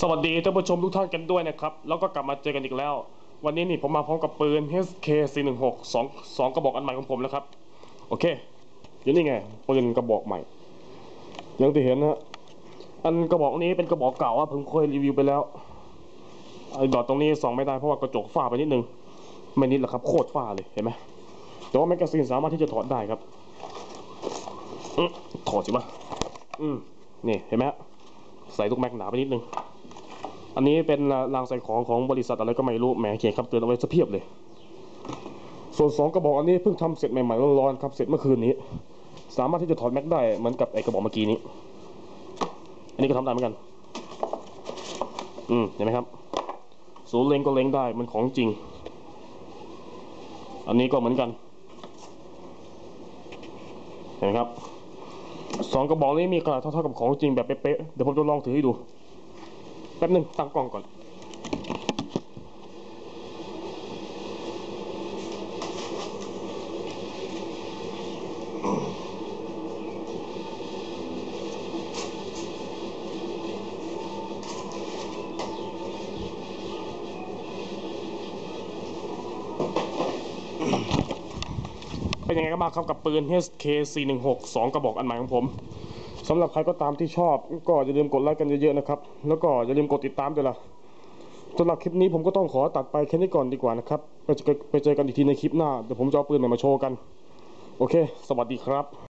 สวัสดีท่านผู้ชมทุกท่านกันด้วยนะครับ แล้วก็กลับมาเจอกันอีกแล้ว วันนี้นี่ผมมาพร้อมกับปืน HK 416สองสองกระบอกอันใหม่ของผมนะครับ โอเคอยู่นี่ไงปืนกระบอกใหม่ อยังที่เห็นนะฮะอันกระบอกนี้เป็นกระบอกเก่าอะผมเคยรีวิวไปแล้วไอ้ดอทตรงนี้ส่องไม่ได้เพราะว่ากระจกฝ้าไปนิดนึงไม่นิดหรอกครับโคตรฝ้าเลยเห็นไหมแต่ว่าแมกกาซีนสามารถที่จะถอดได้ครับอถอดสิมาอืมนี่เห็นไหมใส่ลูกแม็กหนาไปนิดนึง อันนี้เป็นรางใส่ของของบริษัทอะไรก็ไม่รู้แหมเขียนคำเตือนเอาไว้ซะเพียบเลย ส่วนสองกระบอกอันนี้เพิ่งทำเสร็จใหม่ๆร้อนๆครับเสร็จเมื่อคืนนี้ สามารถที่จะถอดแม็กได้เหมือนกับไอ้กระบอกเมื่อกี้นี้ อันนี้ก็ทำได้เหมือนกัน อืมเห็นไหมครับศูนย์เล็งก็เล็งได้มันของจริง อันนี้ก็เหมือนกัน เห็นไหมครับสองกระบอกนี้มีขนาดเท่าๆกับของจริงแบบเป๊ะๆเดี๋ยวผมจะลองถือให้ดู แป๊บนึงตั้งกล้องก่อน เป็นยังไงกันบ้างครับกับปืน HK 416 2กระบอกอันใหม่ของผม สำหรับใครก็ตามที่ชอบ ก็อย่าลืมกดไลค์กันเยอะๆนะครับ แล้วก็อย่าลืมกดติดตามด้วยล่ะสำหรับคลิปนี้ผมก็ต้องขอตัดไปแค่นี้ก่อนดีกว่านะครับ ไปเจอไปเจอกันอีกทีในคลิปหน้า เดี๋ยวผมจะเอาปืนใหม่มาโชว์กัน โอเค สวัสดีครับ